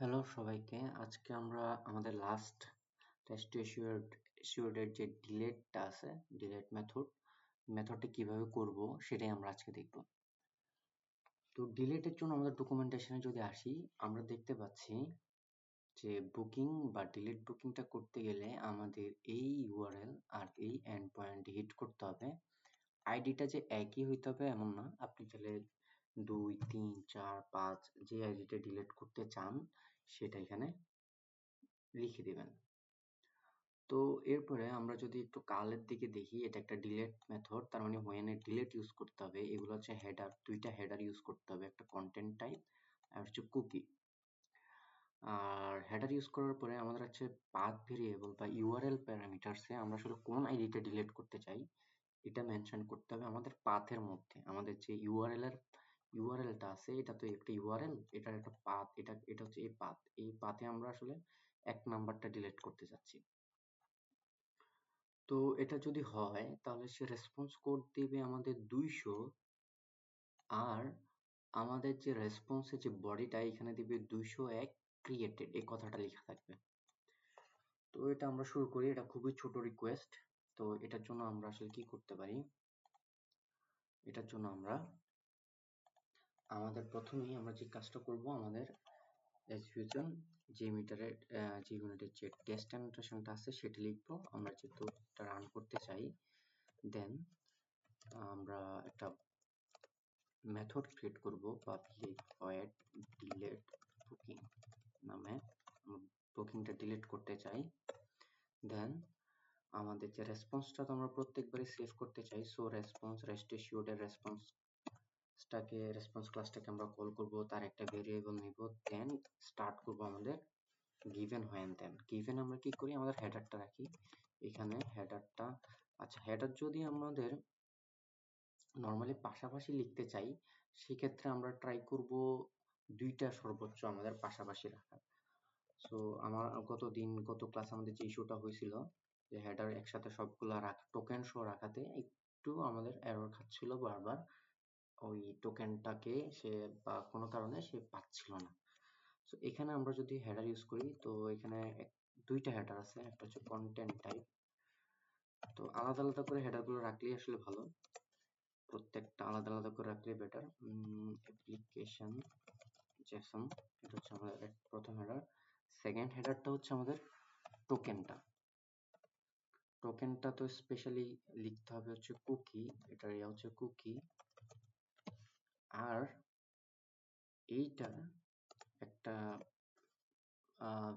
Hello সবাইকে। আজকে আমরা আমাদের লাস্ট টেস্ট এর যে ডিলেটটা আছে ডিলেট মেথড মেথডটি কীভাবে করব সেটাই আমরা আজকে দেখব। তো ডিলেটের জন্য আমাদের ডকুমেন্টেশনে যদি আসি, আমরা দেখতে পাচ্ছি যে বুকিং বা ডিলেট বুকিংটা করতে গেলে আমাদের এই ইউআরএল আর এই এন্ড পয়েন্ট হিট করতে হবে। আইডিটা যে একই হইতে হবে এমন না। আপনি চাইলে দুই, তিন, চার, পাঁচ যে আইডিটা ডিলিট করতে চান সেটা এখানে লিখে দিবেন। তো এরপরে আমরা যদি একটু কালের দিকে দেখি, এটা একটা ডিলেট মেথড তার মানে হোয়েন এ ডিলেট ইউজ করতে হবে, এগুলো হচ্ছে হেডার দুইটা হেডার ইউজ করতে হবে, একটা কন্টেন্ট টাইপ আর হচ্ছে কুকি আর হেডার ইউজ করার পরে আমাদের হচ্ছে পাথ ভেরিয়েবল বা ইউআরএল প্যারামিটারসে আমরা আসলে কোন আইডিটা ডিলেট করতে চাই, এটা মেনশন করতে হবে আমাদের পাথের মধ্যে, আমাদের যে ইউআরএল এর ইউআরএলটা আছে, এটা তো একটা ইউআরএল এটার একটা পাথ এটা এটা হচ্ছে এই পাথ এই পাথে আমরা আসলে এক নাম্বারটা ডিলিট করতে যাচ্ছি। তো এটা যদি হয়, তাহলে সে রেসপন্স কোড দিবে আমাদের দুইশো, আর আমাদের যে রেসপন্সের যে বডিটা এখানে দিবে দুইশো এক ক্রিয়েটেড এই কথাটা লেখা থাকবে। তো এটা আমরা শুরু করি, এটা খুবই ছোট রিকোয়েস্ট তো এটার জন্য আমরা আসলে কি করতে পারি? এটার জন্য আমরা আমাদের প্রথমেই আমরা যে কাজটা করব আমাদের এক্সিকিউশন যে মিটারের যে ইউনিটের যে টেস্ট অ্যানোটেশনটা আছে সেটা লিখব। আমরা যেহেতু এটা রান করতে চাই দেন আমরা একটা মেথড ক্রিয়েট করব পাবলিক ভয়েড ডিলেট বুকিং নামে। বুকিংটা ডিলিট করতে চাই। দেন আমাদের যে রেসপন্সটা তো আমরা প্রত্যেকবারই সেভ করতে চাই। সো রেসপন্স রেস্ট রেসপন্স টাকে রেসপন্স ক্লাসটাকে আমরা কল করব, তার একটা ভেরিয়েবল নিব দেন স্টার্ট করব আমাদের গিভেন হোয়েন দেন গিভেন আমরা কি করি? আমাদের হেডারটা রাখি এখানে হেডারটা আচ্ছা হেডার যদি আমাদের নর্মালি পাশাপাশি লিখতে চাই, সেক্ষেত্রে আমরা ট্রাই করব দুইটা সর্বোচ্চ আমাদের পাশাপাশি রাখার। সো আমার গত দিন, গত ক্লাস আমাদের যে ইস্যুটা হয়েছিল, যে হেডার একসাথে সবগুলা রাখ টোকেন শো রাখাতে একটু আমাদের এরর খাচ্ছিল বারবার। ওই টোকেনটাকে সে বা কোনো কারণে সে পাচ্ছিল না। তো এখানে আমরা যদি হেডার ইউজ করি, তো এখানে দুইটা হেডার আছে। একটা হচ্ছে কন্টেন্ট টাইপ তো আলাদা আলাদা করে হেডারগুলো রাখলেই আসলে ভালো। প্রত্যেকটা আলাদা আলাদা করে রাখলে বেটার অ্যাপ্লিকেশন জেসন এটা হচ্ছে আমাদের প্রথম হেডার সেকেন্ড হেডারটা হচ্ছে আমাদের টোকেনটা টোকেনটা তো স্পেশালি লিখতে হবে হচ্ছে কুকি ইয়া হচ্ছে কুকি আর এইটা একটা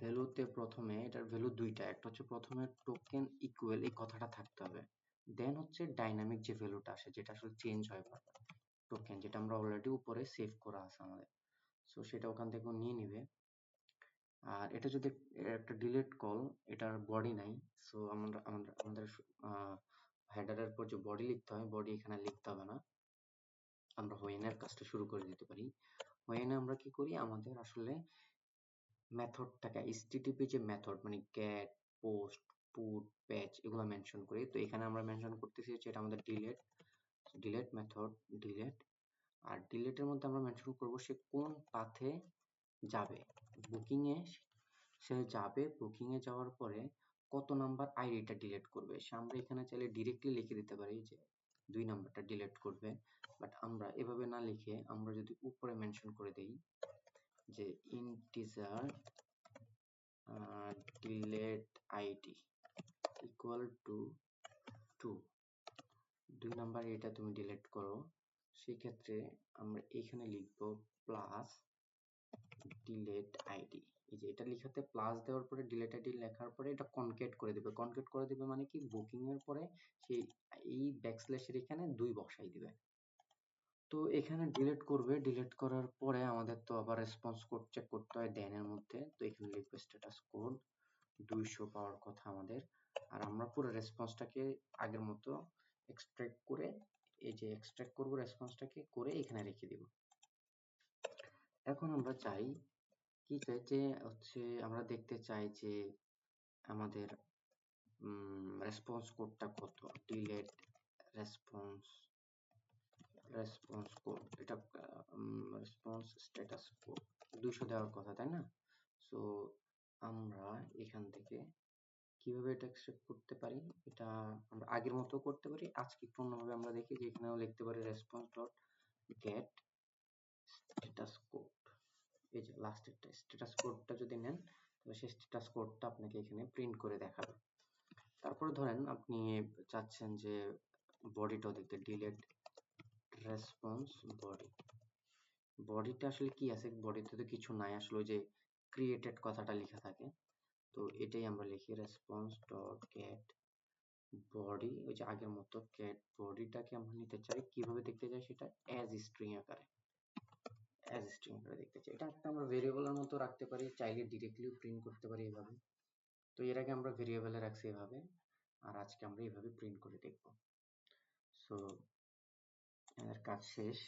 ভ্যালুতে প্রথমে, এটার ভ্যালু দুইটা। একটা হচ্ছে প্রথমে টোকেন ইকুয়াল এই কথাটা থাকতে হবে। দেন হচ্ছে ডাইনামিক যে ভ্যালুটা আসে, যেটা আসলে চেঞ্জ হয় টোকেন যেটা আমরা অলরেডি উপরে সেভ করা আছে আমাদের। সো সেটা ওখান থেকে নিয়ে নিবে। আর এটা যদি একটা ডিলেট কল এটার বডি নাই। সো আমরা আমাদের হেডারের পর যে বডি লিখতে হয় বডি এখানে লিখতে হবে না। আমরা হোয়েনের কাজটা শুরু করে দিতে পারি। হোয়েনে আমরা কি করি? আমাদের আসলে মেথডটাকে এইচটিটিপি যে মেথড মানে গেট পোস্ট পুট প্যাচ এগুলো মেনশন করি। তো এখানে আমরা মেনশন করতেছি যে এটা আমাদের ডিলেট ডিলেট মেথড ডিলেট আর ডিলেটের মধ্যে আমরা মেনশন করব সে কোন পাথে যাবে। বুকিং এ সে যাবে বুকিং এ যাওয়ার পরে কত নাম্বার আইডিটা ডিলিট করবে। সে আমরা এখানে চাইলে ডিরেক্টলি লিখে দিতে পারি যে দুই নাম্বারটা ডিলিট করবে। বাট আমরা এভাবে না লিখে আমরা যদি উপরে মেনশন করে দেই যে integer delete ID equal to two দুই নাম্বার এটা তুমি ডিলিট করো। সেই ক্ষেত্রে আমরা এখানে লিখব প্লাস ডিলেট আইডি এই যে এটা লিখাতে প্লাস দেওয়ার পরে ডিলেট আইডি লেখার পরে এটা কনকেট করে দিবে। কনকেট করে দিবে মানে কি? বুকিং এর পরে সেই এই ব্যাকস্ল্যাশের এখানে দুই বসাই দিবে। তো এখানে ডিলিট করবে। ডিলিট করার পরে আমাদের তো আবার রেসপন্স কোড চেক করতে হয় এর মধ্যে। তো এখানে লিখবে স্ট্যাটাস কোড দুইশো পাওয়ার কথা আমাদের। আর আমরা পুরো রেসপন্সটাকে আগের মতো এক্সট্রাক্ট করে, এই যে এক্সট্রাক্ট করব রেসপন্সটাকে করে এখানে রেখে দিব। এখন আমরা চাই, কি চাই? যে হচ্ছে আমরা দেখতে চাই যে আমাদের রেসপন্স কোডটা কত? ডিলেট রেসপন্স রেসপন্স কোড এটা রেসপন্স স্ট্যাটাস কোড দুশো দেওয়ার কথা, তাই না? সো আমরা এখান থেকে কীভাবে এটা এক্সট্রাক্ট করতে পারি? এটা আমরা আগের মতো করতে পারি। আজকে অন্যভাবে আমরা দেখি যে এখানেও লিখতে পারি response dot get status code এই যে লাস্টেরটা স্ট্যাটাস কোডটা যদি নেন, তাহলে সেই স্ট্যাটাস কোডটা আপনাকে এখানে প্রিন্ট করে দেখাবে। তারপরে ধরেন আপনি চাচ্ছেন যে বডিটাও দেখতে ডিলেট রেসপন্স বডি বডিটা আসলে কি আছে? বডিতে তো কিছু নাই। আসলে ওই যে ক্রিয়েটেড কথাটা লেখা থাকে। তো এটাই আমরা লিখি রেসপন্স ডট গেট বডি ওই যে আগের মতো গেট বডিটাকে আমরা নিতে চাই। কীভাবে দেখতে চাই সেটা? অ্যাজ স্ট্রিং আকারে। অ্যাজ স্ট্রিং আকারে দেখতে চাই। এটা একটা আমরা ভেরিয়েবলের মতো রাখতে পারি, চাইলে ডিরেক্টলিও প্রিন্ট করতে পারি এভাবে। তো এর আগে আমরা ভেরিয়েবলে রাখছি এভাবে। আর আজকে আমরা এভাবে প্রিন্ট করে দেখব। সো আমাদের কাজ শেষ।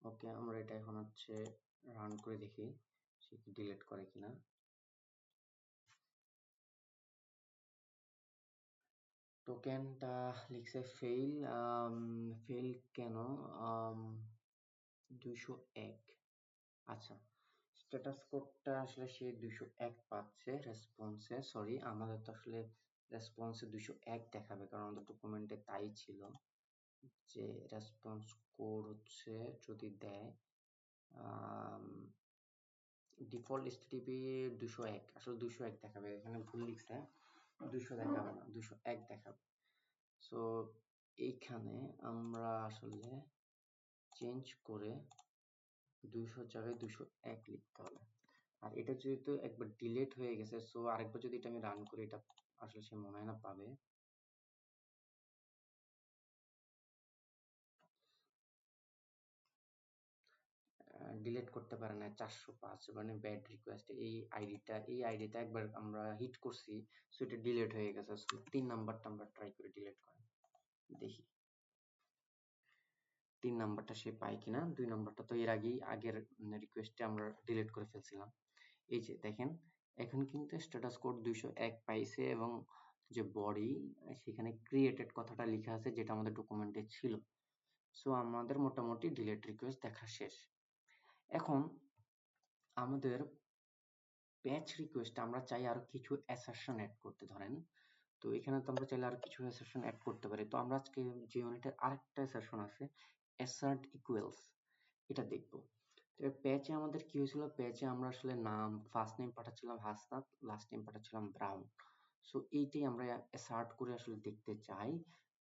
ওকে, আমরা এটা এখন হচ্ছে রান করে দেখি সে কি ডিলিট করে কিনা। টোকেনটা লিখছে ফেইল ফেইল কেন? দুশো এক। আচ্ছা স্ট্যাটাস কোডটা আসলে সে দুশো এক পাচ্ছে রেসপন্সে সরি আমাদের তো আসলে রেসপন্সে দুশো এক দেখাবে, কারণ আমাদের ডকুমেন্টে তাই ছিল যে রেসপন্স কোড হচ্ছে যদি দেয় ডিফল্ট এসটিপি দুশো এক, আসলে দুশো এক দেখাবে, এখানে ভুল লিখছে, দুশো দেখাবে না, দুশো এক দেখাবে। সো এইখানে আমরা আসলে চেঞ্জ করে দুশো জায়গায় দুশো এক লিখতে হবে। আর এটা যেহেতু একবার ডিলেট হয়ে গেছে সো আরেকবার যদি এটা আমি রান করি, এটা আসলে সে মনে হয় না পাবে। ডিলিট করতে পারে না, চারশো পাঁচ মানে ব্যাড রিকোয়েস্ট এই আইডিটা এই আইডিটা একবার আমরা হিট করছি সো ডিলিট হয়ে গেছে। সো তিন নাম্বারটা আমরা ট্রাই করে ডিলেট করি। দেখি। তিন নাম্বারটা সে পায় কিনা, দুই নাম্বারটা তো এর আগেই, আগের রিকোয়েস্টে আমরা ডিলিট করে ফেলছিলাম। এই যে, দেখেন এখন কিন্তু স্ট্যাটাস কোড দুইশো এক পাইছে এবং যে বডি সেখানে ক্রিয়েটেড কথাটা লেখা আছে যেটা আমাদের ডকুমেন্টে ছিল। সো আমাদের মোটামুটি ডিলেট রিকোয়েস্ট দেখা শেষ। এখন আমাদের প্যাচ রিকোয়েস্ট আমরা চাই আর কিছু অ্যাসারশন অ্যাড করতে ধরেন। তো এখানে তো আমরা চাইলে আর কিছু অ্যাসারশন অ্যাড করতে পারি। তো আমরা আজকে যে ইউনিটের আরেকটা অ্যাসারশন আছে অ্যাসার্ট ইকুয়ালস এটা দেখব। প্যাচে আমাদের কি হয়েছিল? প্যাচে আমরা আসলে নাম ফার্স্ট নেম পাঠাচ্ছিলাম হাসনাত লাস্ট নেম পাঠাচ্ছিলাম ব্রাউন। সো এইটাই আমরা অ্যাসার্ট করে আসলে দেখতে চাই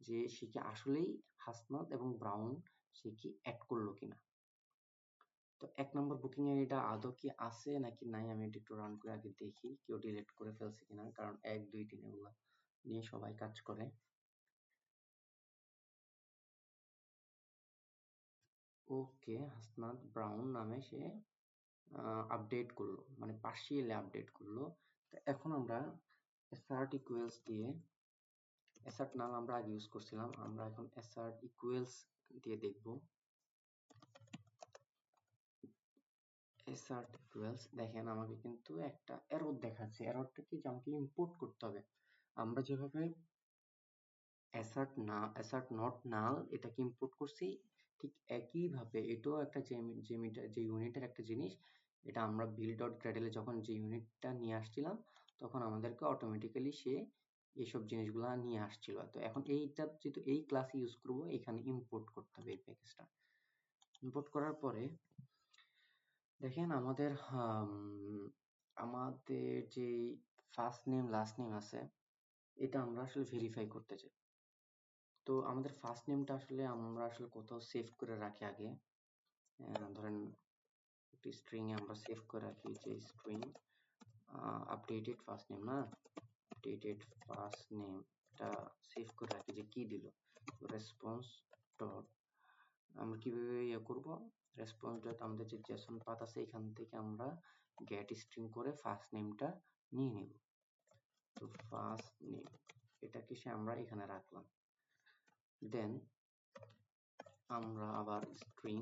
যে সে কি আসলেই হাসনাত এবং ব্রাউন সে কি অ্যাড করল কিনা। তো এক নম্বর বুকিং এটা আদৌ কি আছে নাকি নাই আমি এটা একটু রান করে আগে দেখি, কেউ ডিলিট করে ফেলছে কিনা। কারণ এক, দুই, তিন এগুলো নিয়ে সবাই কাজ করে। ওকে হাসনাত ব্রাউন নামে সে আপডেট করল মানে পার্শিয়ালি আপডেট করল। এখন আমরা অ্যাসার্ট ইকুয়ালস দিয়ে অ্যাসার্ট নাম আমরা আগে ইউজ করছিলাম, আমরা এখন অ্যাসার্ট ইকুয়ালস দিয়ে দেখব। অ্যাসার্ট ইকুয়ালস দেখেন আমাকে কিন্তু একটা এরর দেখাচ্ছে। এররটা কি? আমাকে ইম্পোর্ট করতে হবে। আমরা যেভাবে অ্যাসার্ট না অ্যাসার্ট নট নাল এটাকে ইম্পোর্ট করছি ঠিক একইভাবে এটাও একটা যে যে ইউনিটের একটা জিনিস, এটা আমরা বিল ডট গ্র্যাডেলে যখন যে ইউনিটটা নিয়ে আসছিলাম, তখন আমাদেরকে অটোমেটিক্যালি সে এইসব জিনিসগুলো নিয়ে আসছিল। তো এখন এইটা যেহেতু এই ক্লাসে ইউজ করব, এখানে ইম্পোর্ট করতে হবে এই প্যাকেজটা ইম্পোর্ট করার পরে দেখেন আমাদের আমাদের যে ফার্স্ট নেম লাস্ট নেম আছে, এটা আমরা আসলে ভেরিফাই করতে চাই। তো আমাদের ফার্স্ট নেমটা আসলে আমরা আসলে কোথাও সেভ করে রাখি আগে। ধরেন একটি স্ট্রিং এ আমরা সেভ করে রাখি যে স্ট্রিং আপডেটেড ফার্স্ট নেম না? আপডেটেড ফার্স্ট নেম এটা সেভ করে রাখি যে কি দিল? রেসপন্স ডট আমরা কীভাবে ইয়ে করব? রেসপন্স ডট আমাদের যে জেসন পাথ আছে, এখান থেকে আমরা গেট স্ট্রিং করে ফার্স্ট নেমটা নিয়ে নেব। তো ফার্স্ট নেম এটাকে সে আমরা এখানে রাখলাম। দেন আমরা আবার স্ট্রিং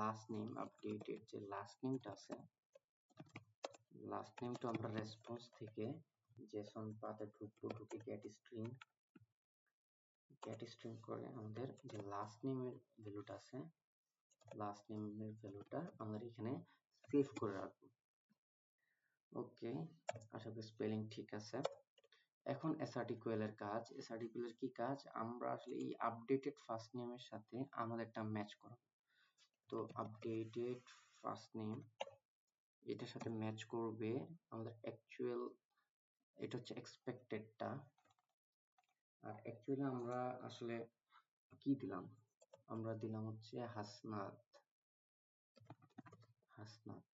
লাস্ট নেম আপডেটেড যে লাস্ট নেমটা আছে লাস্ট নেমটা আমরা রেসপন্স থেকে জেসন পাথে ঢুকবো, ঢুকে গেট স্ট্রিং গেট স্ট্রিং করে আমাদের যে লাস্ট নেমের ভ্যালুটা আছে লাস্ট নেমের ভ্যালুটা আমরা এখানে সেভ করে রাখব। ওকে আশা করি স্পেলিং ঠিক আছে। এখন এসআরটিকিউএল এর কাজ। এসআরটিকিউএল এর কি কাজ? আমরা আসলে এই আপডেটেড ফার্স্ট নেমের সাথে আমাদেরটা ম্যাচ করাবো। তো আপডেটেড ফার্স্ট নেম এটার সাথে ম্যাচ করবে আমাদের অ্যাকচুয়াল এটা হচ্ছে এক্সপেক্টেডটা আর অ্যাকচুয়ালি আমরা আসলে কি দিলাম? আমরা দিলাম হচ্ছে হাসনাত। হাসনাত।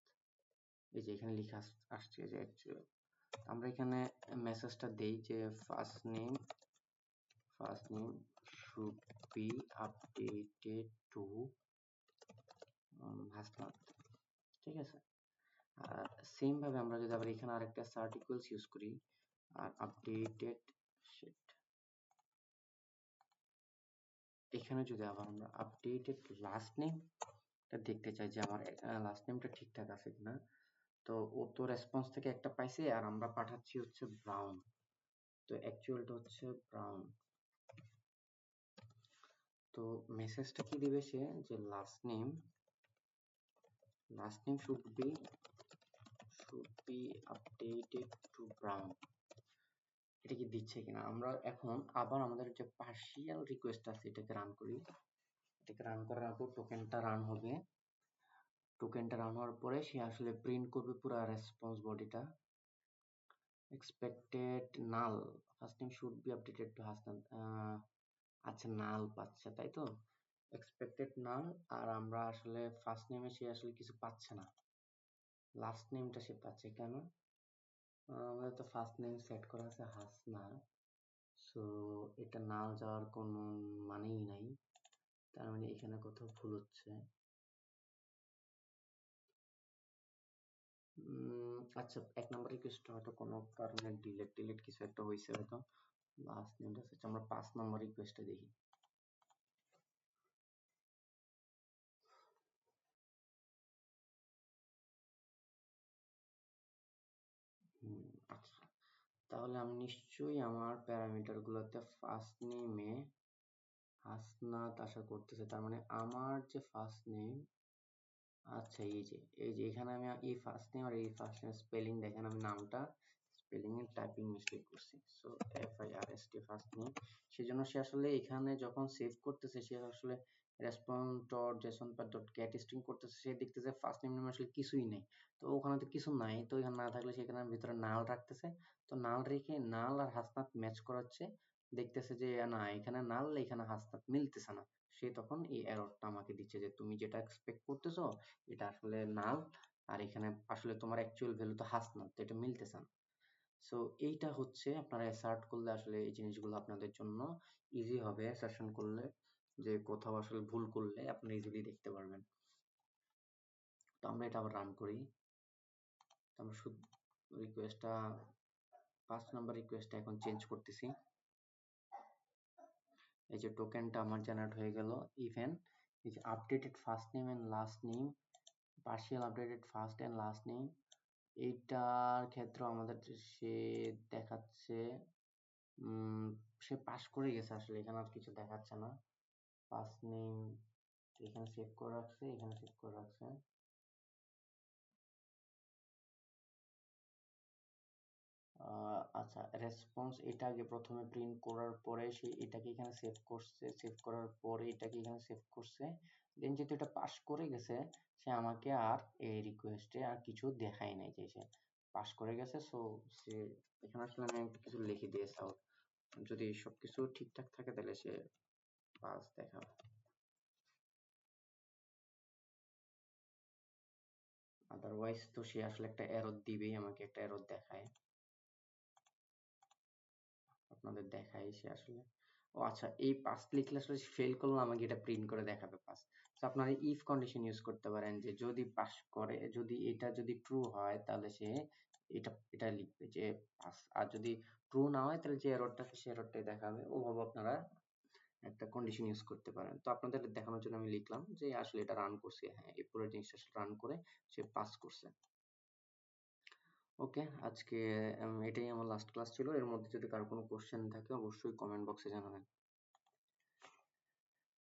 এই যে এখানে লেখা আসছে যে অ্যাকচুয়াল আমরা এখানে মেসেজটা দেই যে first name first name should be updated to Hasnat ঠিক আছে? আর সেম ভাবে আমরা যদি আবার এখানে আরেকটা সার্টিকলস ইউজ করি, আর আপডেটেড শিট এখানে যদি আবার আমরা আপডেটেড লাস্ট নেম দেখতে চাই যে আমার লাস্ট নেমটা ঠিকঠাক আছে কিনা। তো ও তো রেসপন্স থেকে একটা পাইছে আর আমরা পাঠাচ্ছি হচ্ছে ব্রাউন তো অ্যাকচুয়ালটা হচ্ছে ব্রাউন তো মেসেজটা কি দিবে সে? যে last name last name should be should be updated to Brown এটা কি দিচ্ছে কিনা? আমরা এখন আবার আমাদের যে পার্শিয়াল রিকোয়েস্ট আছে, এটাকে রান করি। এটাকে রান করার পর টোকেনটা রান হবে। টোকেনটা রান হওয়ার পরে সে আসলে প্রিন্ট করবে পুরো রেসপন্স বডিটা expected null first name should be updated to Hasnan আচ্ছা নাল পাচ্ছে, তাই তো? এক্সপেক্টেড নাল আর আমরা আসলে ফার্স্ট নেমে সে আসলে কিছু পাচ্ছে না। লাস্ট নেমটা সে পাচ্ছে কেন? আমাদের তো ফার্স্ট নেম সেট করা আছে হাসনা সো এটা নাল যাওয়ার কোনো মানেই নাই। তার মানে এখানে কোথাও ভুল হচ্ছে। আচ্ছা এক নম্বর রিকোয়েস্ট হয়তো কোনো কারণে ডিলেট ডিলেট কিছু একটা হয়েছে হয়তো। লাস্ট নেমটা হচ্ছে আমরা পাঁচ নম্বর রিকোয়েস্টে দেখি। আচ্ছা। তাহলে আমি নিশ্চয়ই আমার প্যারামিটার গুলোতে ফার্স্ট নেমে হাসনাত আশা করতেছে। তার মানে আমার যে ফার্স্ট নেম আচ্ছা এই যে এই যে, এখানে আমি এই ফার্স্ট নেম আর এই ফার্স্ট নেম স্পেলিং দেখেন আমি নামটা। স্পেলিং এর টাইপিং মিস্টেক করছি। So F I R S T first name সেজন্য সে আসলে এখানে যখন সেভ করতেছে, সে আসলে response dot JSON per dot get string করতেছে, সে দেখতেছে ফার্স্ট নেম নেম আসলে কিছুই নেই। তো ওখানে তো কিছু নাই, তো এখানে না থাকলে সেখানে ভিতরে নাল রাখতেছে। তো নাল রেখে নাল আর হাসনাত ম্যাচ করাচ্ছে। দেখতেছে যে, না, এখানে নাল এখানে হাসনাত মিলতেছে না। সে তখন এই এররটা আমাকে দিচ্ছে যে, তুমি যেটা এক্সপেক্ট করতেছো, এটা আসলে নাল আর এখানে আসলে তোমার অ্যাকচুয়াল ভ্যালু তো হাসনাত তো এটা মিলতেছে না। সো এইটা হচ্ছে আপনারা অ্যাসার্ট করলে আসলে এই জিনিসগুলো আপনাদের জন্য ইজি হবে অ্যাসারশন করলে, যে কোথাও আসলে ভুল করলে আপনি ইজিলি দেখতে পারবেন। তো আমরা এটা আবার রান করি। আমরা শুধু রিকোয়েস্টটা পাঁচ নাম্বার রিকোয়েস্টটা এখন চেঞ্জ করতেছি। এই যে টোকেনটা আমার জেনারেট হয়ে গেল ইভেন এই যে updated first name and last name partial updated first and last name এইটার ক্ষেত্রে আমাদের সে দেখাচ্ছে সে পাস করে গেছে আসলে, এখানে আর কিছু দেখাচ্ছে না। ফার্স্ট নেম এখানে সেভ করে রাখছে, এখানে সেভ করে রাখছে। আচ্ছা রেসপন্স এটা আগে প্রথমে প্রিন্ট করার পরে সে এটাকে এখানে সেভ করছে সেভ করার পরে এটাকে এখানে সেভ করছে। দেন যেহেতু এটা পাস করে গেছে, সে আমাকে আর এই রিকোয়েস্টে আর কিছু দেখায় নাই যে সে পাস করে গেছে। সো সে এখানে আসলে আমি কিছু লিখে দিয়েছি। যদি সবকিছু ঠিকঠাক থাকে তাহলে সে পাস দেখাবে। আদারওয়াইজ তো সে আসলে একটা এরর দিবেই, আমাকে একটা এরর দেখায়। আপনাদের দেখাই সে আসলে। ও আচ্ছা এই পাস লিখলে আসলে ফেল করলে, আমাকে এটা প্রিন্ট করে দেখাবে পাস তো আপনারা ইফ কন্ডিশন ইউজ করতে পারেন যে, যদি পাস করে, যদি এটা যদি ট্রু হয়, তাহলে সে এটা এটা লিখবে যে পাস আর যদি ট্রু না হয়, তাহলে যে এররটা সে এররটাই দেখাবে। ওভাবে আপনারা একটা কন্ডিশন ইউজ করতে পারেন। তো আপনাদের দেখানোর জন্য আমি লিখলাম যে, আসলে এটা রান করছে। হ্যাঁ এই পুরো জিনিসটা রান করে সে পাস করছে। ওকে, আজকে এটাই আমার লাস্ট ক্লাস ছিল। এর মধ্যে যদি কারও কোনো কোশ্চেন থাকে, অবশ্যই কমেন্ট বক্সে জানাবেন।